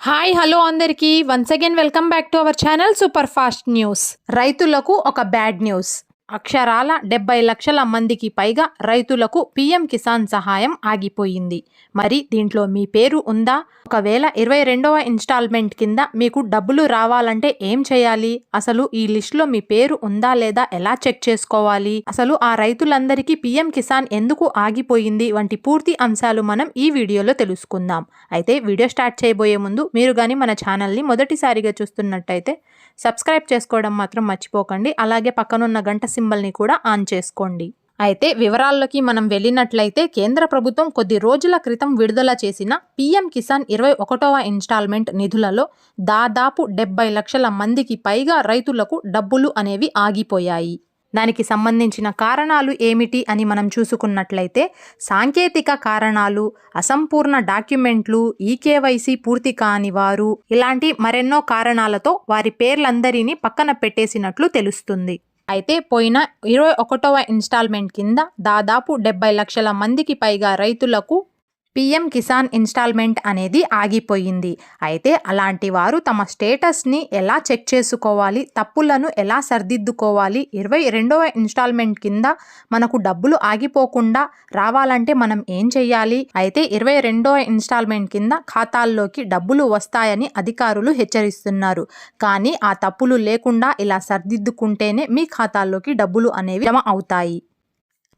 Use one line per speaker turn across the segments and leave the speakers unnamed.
Hi hello అందరికీ. Once again welcome back to our channel super fast news రైతులకు ఒక bad news అక్షరాల డెబ్బై లక్షల మందికి పైగా రైతులకు పీఎం కిసాన్ సహాయం ఆగిపోయింది. మరి దీంట్లో మీ పేరు ఉందా? ఒకవేళ ఇరవై రెండవ ఇన్స్టాల్మెంట్ కింద మీకు డబ్బులు రావాలంటే ఏం చేయాలి? అసలు ఈ లిస్టులో మీ పేరు ఉందా లేదా ఎలా చెక్ చేసుకోవాలి? అసలు ఆ రైతులందరికీ పీఎం కిసాన్ ఎందుకు ఆగిపోయింది? వంటి పూర్తి అంశాలు మనం ఈ వీడియోలో తెలుసుకుందాం. అయితే వీడియో స్టార్ట్ చేయబోయే ముందు మీరు కానీ మన ఛానల్ని మొదటిసారిగా చూస్తున్నట్టయితే సబ్స్క్రైబ్ చేసుకోవడం మాత్రం మర్చిపోకండి. అలాగే పక్కనున్న గంట సింబల్ని కూడా ఆన్ చేసుకోండి. అయితే వివరాల్లోకి మనం వెళ్ళినట్లయితే కేంద్ర ప్రభుత్వం కొద్ది రోజుల క్రితం విడుదల చేసిన పీఎం కిసాన్ ఇరవై ఒకటవ ఇన్స్టాల్మెంట్ నిధులలో దాదాపు డెబ్బై లక్షల మందికి పైగా రైతులకు డబ్బులు అనేవి ఆగిపోయాయి. దానికి సంబంధించిన కారణాలు ఏమిటి అని మనం చూసుకున్నట్లయితే సాంకేతిక కారణాలు అసంపూర్ణ డాక్యుమెంట్లు ఈకేవైసీ పూర్తి కాని వారు ఇలాంటి మరెన్నో కారణాలతో వారి పేర్లందరినీ పక్కన పెట్టేసినట్లు తెలుస్తుంది. అయితే పోయిన ఇరవై ఒకటవ ఇన్స్టాల్మెంట్ కింద దాదాపు డెబ్బై లక్షల మందికి పైగా రైతులకు పిఎం కిసాన్ ఇన్స్టాల్మెంట్ అనేది ఆగిపోయింది. అయితే అలాంటి వారు తమ స్టేటస్ని ఎలా చెక్ చేసుకోవాలి తప్పులను ఎలా సరిదిద్దుకోవాలి ఇరవై రెండవ ఇన్స్టాల్మెంట్ కింద మనకు డబ్బులు ఆగిపోకుండా రావాలంటే మనం ఏం చెయ్యాలి? అయితే ఇరవై రెండవ ఇన్స్టాల్మెంట్ కింద ఖాతాల్లోకి డబ్బులు వస్తాయని అధికారులు హెచ్చరిస్తున్నారు. కానీ ఆ తప్పులు లేకుండా ఇలా సరిదిద్దుకుంటేనే మీ ఖాతాల్లోకి డబ్బులు అనేవి జమ అవుతాయి.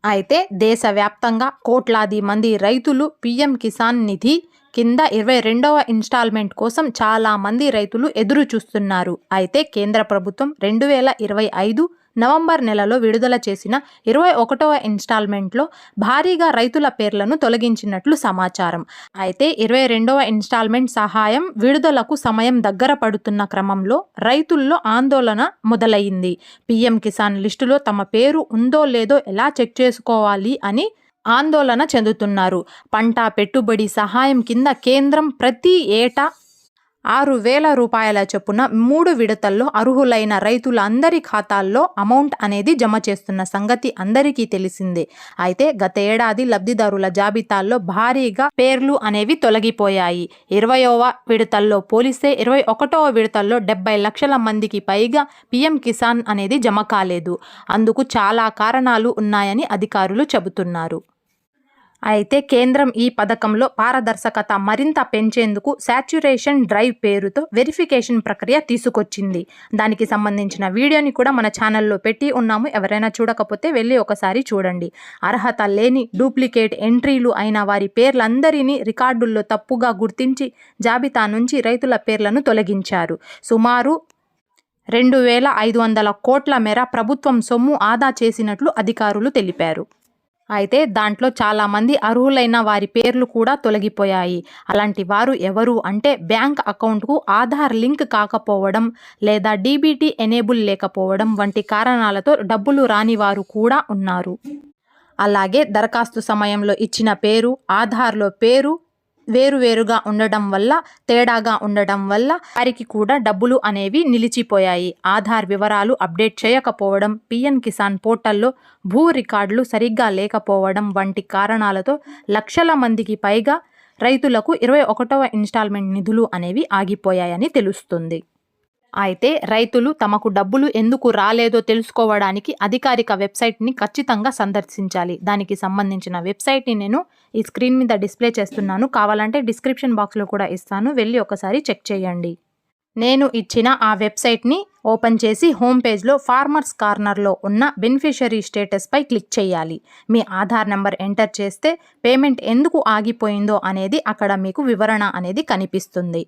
అయితే దేశవ్యాప్తంగా కోట్లాది మంది రైతులు పీఎం కిసాన్ నిధి కింద ఇరవై రెండవ ఇన్స్టాల్మెంట్ కోసం చాలామంది రైతులు ఎదురు చూస్తున్నారు. అయితే కేంద్ర ప్రభుత్వం రెండు వేల ఇరవై ఐదు నవంబర్ నెలలో విడుదల చేసిన ఇరవై ఒకటవ ఇన్స్టాల్మెంట్లో భారీగా రైతుల పేర్లను తొలగించినట్లు సమాచారం. అయితే ఇరవై రెండవ ఇన్స్టాల్మెంట్ సహాయం విడుదలకు సమయం దగ్గర పడుతున్న క్రమంలో రైతుల్లో ఆందోళన మొదలైంది. పీఎం కిసాన్ లిస్టులో తమ పేరు ఉందో లేదో ఎలా చెక్ చేసుకోవాలి అని ఆందోళన చెందుతున్నారు. పంట పెట్టుబడి సహాయం కింద కేంద్రం ప్రతి ఏటా ఆరు వేల రూపాయల చొప్పున మూడు విడతల్లో అర్హులైన రైతుల అందరి ఖాతాల్లో అమౌంట్ అనేది జమ చేస్తున్న సంగతి అందరికీ తెలిసిందే. అయితే గత ఏడాది లబ్ధిదారుల జాబితాల్లో భారీగా పేర్లు అనేవి తొలగిపోయాయి. ఇరవయవ విడతల్లో పోలిస్తే ఇరవై ఒకటవ విడతల్లో డెబ్బై లక్షల మందికి పైగా పీఎం కిసాన్ అనేది జమ కాలేదు. అందుకు చాలా కారణాలు ఉన్నాయని అధికారులు చెబుతున్నారు. అయితే కేంద్రం ఈ పథకంలో పారదర్శకత మరింత పెంచేందుకు శాచ్యురేషన్ డ్రైవ్ పేరుతో వెరిఫికేషన్ ప్రక్రియ తీసుకొచ్చింది. దానికి సంబంధించిన వీడియోని కూడా మన ఛానల్లో పెట్టి ఉన్నాము. ఎవరైనా చూడకపోతే వెళ్ళి ఒకసారి చూడండి. అర్హత లేని డూప్లికేట్ ఎంట్రీలు అయిన వారి పేర్లందరినీ రికార్డుల్లో తప్పుగా గుర్తించి జాబితా నుంచి రైతుల పేర్లను తొలగించారు. సుమారు రెండు వేల ఐదు వందల కోట్ల మేర ప్రభుత్వం సొమ్ము ఆదా చేసినట్లు అధికారులు తెలిపారు. అయితే దాంట్లో చాలామంది అర్హులైన వారి పేర్లు కూడా తొలగిపోయాయి. అలాంటి వారు ఎవరు అంటే బ్యాంక్ అకౌంట్కు ఆధార్ లింక్ కాకపోవడం లేదా డీబీటీ ఎనేబుల్ లేకపోవడం వంటి కారణాలతో డబ్బులు రాని వారు కూడా ఉన్నారు. అలాగే దరఖాస్తు సమయంలో ఇచ్చిన పేరు ఆధార్లో పేరు వేరువేరుగా ఉండడం వల్ల తేడాగా ఉండడం వల్ల వారికి కూడా డబ్బులు అనేవి నిలిచిపోయాయి. ఆధార్ వివరాలు అప్డేట్ చేయకపోవడం పిఎన్ కిసాన్ పోర్టల్లో భూ రికార్డులు సరిగ్గా లేకపోవడం వంటి కారణాలతో లక్షల మందికి పైగా రైతులకు ఇరవై ఒకటవ ఇన్స్టాల్మెంట్ నిధులు అనేవి ఆగిపోయాయని తెలుస్తుంది. అయితే రైతులు తమకు డబ్బులు ఎందుకు రాలేదో తెలుసుకోవడానికి అధికారిక వెబ్సైట్ని ఖచ్చితంగా సందర్శించాలి. దానికి సంబంధించిన వెబ్సైట్ని నేను ఈ స్క్రీన్ మీద డిస్ప్లే చేస్తున్నాను. కావాలంటే డిస్క్రిప్షన్ బాక్స్లో కూడా ఇస్తాను. వెళ్ళి ఒకసారి చెక్ చేయండి. నేను ఇచ్చిన ఆ వెబ్సైట్ని ఓపెన్ చేసి హోమ్ పేజ్లో ఫార్మర్స్ కార్నర్లో ఉన్న బెనిఫిషరీ స్టేటస్పై క్లిక్ చేయాలి. మీ ఆధార్ నెంబర్ ఎంటర్ చేస్తే పేమెంట్ ఎందుకు ఆగిపోయిందో అనేది అక్కడ మీకు వివరణ అనేది కనిపిస్తుంది.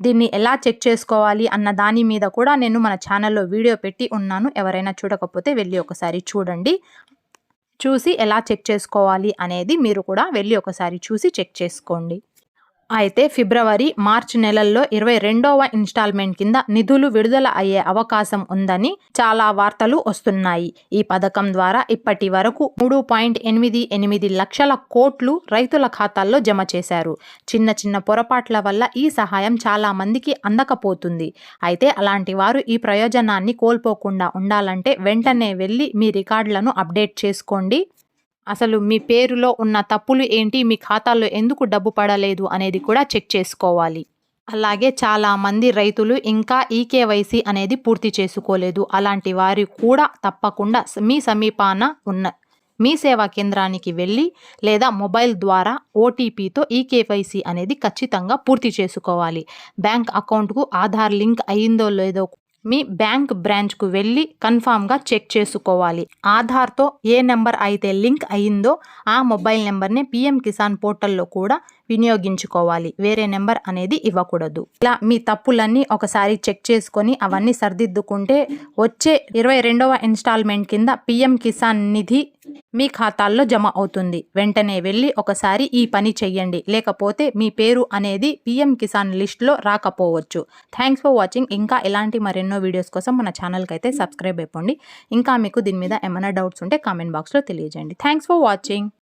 దీన్ని ఎలా చెక్ చేసుకోవాలి అన్న దాని మీద కూడా నేను మన ఛానల్లో వీడియో పెట్టి ఉన్నాను. ఎవరైనా చూడకపోతే వెళ్ళి ఒకసారి చూడండి. చూసి ఎలా చెక్ చేసుకోవాలి అనేది మీరు కూడా వెళ్ళి ఒకసారి చూసి చెక్ చేసుకోండి. అయితే ఫిబ్రవరి మార్చి నెలల్లో ఇరవై రెండవ ఇన్స్టాల్మెంట్ కింద నిధులు విడుదల అయ్యే అవకాశం ఉందని చాలా వార్తలు వస్తున్నాయి. ఈ పథకం ద్వారా ఇప్పటి వరకు మూడు పాయింట్ ఎనిమిది ఎనిమిది లక్షల కోట్లు రైతుల ఖాతాల్లో జమ చేశారు. చిన్న చిన్న పొరపాట్ల వల్ల ఈ సహాయం చాలా మందికి అందకపోతుంది. అయితే అలాంటి వారు ఈ ప్రయోజనాన్ని కోల్పోకుండా ఉండాలంటే వెంటనే వెళ్ళి మీ రికార్డులను అప్డేట్ చేసుకోండి. అసలు మీ పేరులో ఉన్న తప్పులు ఏంటి? మీ ఖాతాలో ఎందుకు డబ్బు పడలేదు? అనేది కూడా చెక్ చేసుకోవాలి. అలాగే చాలా మంది రైతులు ఇంకా ఈకేవైసీ అనేది పూర్తి చేసుకోలేదు. అలాంటి వారు కూడా తప్పకుండా మీ సమీపాన ఉన్న మీ సేవా కేంద్రానికి వెళ్ళి లేదా మొబైల్ ద్వారా ఓటీపీతో ఈకేవైసీ అనేది ఖచ్చితంగా పూర్తి చేసుకోవాలి. బ్యాంక్ అకౌంట్కు ఆధార్ లింక్ అయిందో లేదో మీ బ్యాంక్ బ్రాంచ్కు వెళ్ళి కన్ఫామ్గా చెక్ చేసుకోవాలి. ఆధార్తో ఏ నెంబర్ అయితే లింక్ అయిందో ఆ మొబైల్ నెంబర్ని పిఎం కిసాన్ పోర్టల్లో కూడా వినియోగించుకోవాలి. వేరే నెంబర్ అనేది ఇవ్వకూడదు. ఇలా మీ తప్పులన్నీ ఒకసారి చెక్ చేసుకొని అవన్నీ సరిదిద్దుకుంటే వచ్చే ఇరవై రెండవ ఇన్స్టాల్మెంట్ కింద పిఎం కిసాన్ నిధి మీ ఖాతాల్లో జమ అవుతుంది. వెంటనే వెళ్ళి ఒకసారి ఈ పని చెయ్యండి. లేకపోతే మీ పేరు అనేది పిఎం కిసాన్ లిస్ట్లో రాకపోవచ్చు. Thanks for watching. ఇంకా ఇలాంటి మరెన్నో వీడియోస్ కోసం మన ఛానల్కి అయితే సబ్స్క్రైబ్ అయిపోండి. ఇంకా మీకు దీని మీద ఏమైనా డౌట్స్ ఉంటే కామెంట్ బాక్స్లో తెలియజేయండి. Thanks for watching.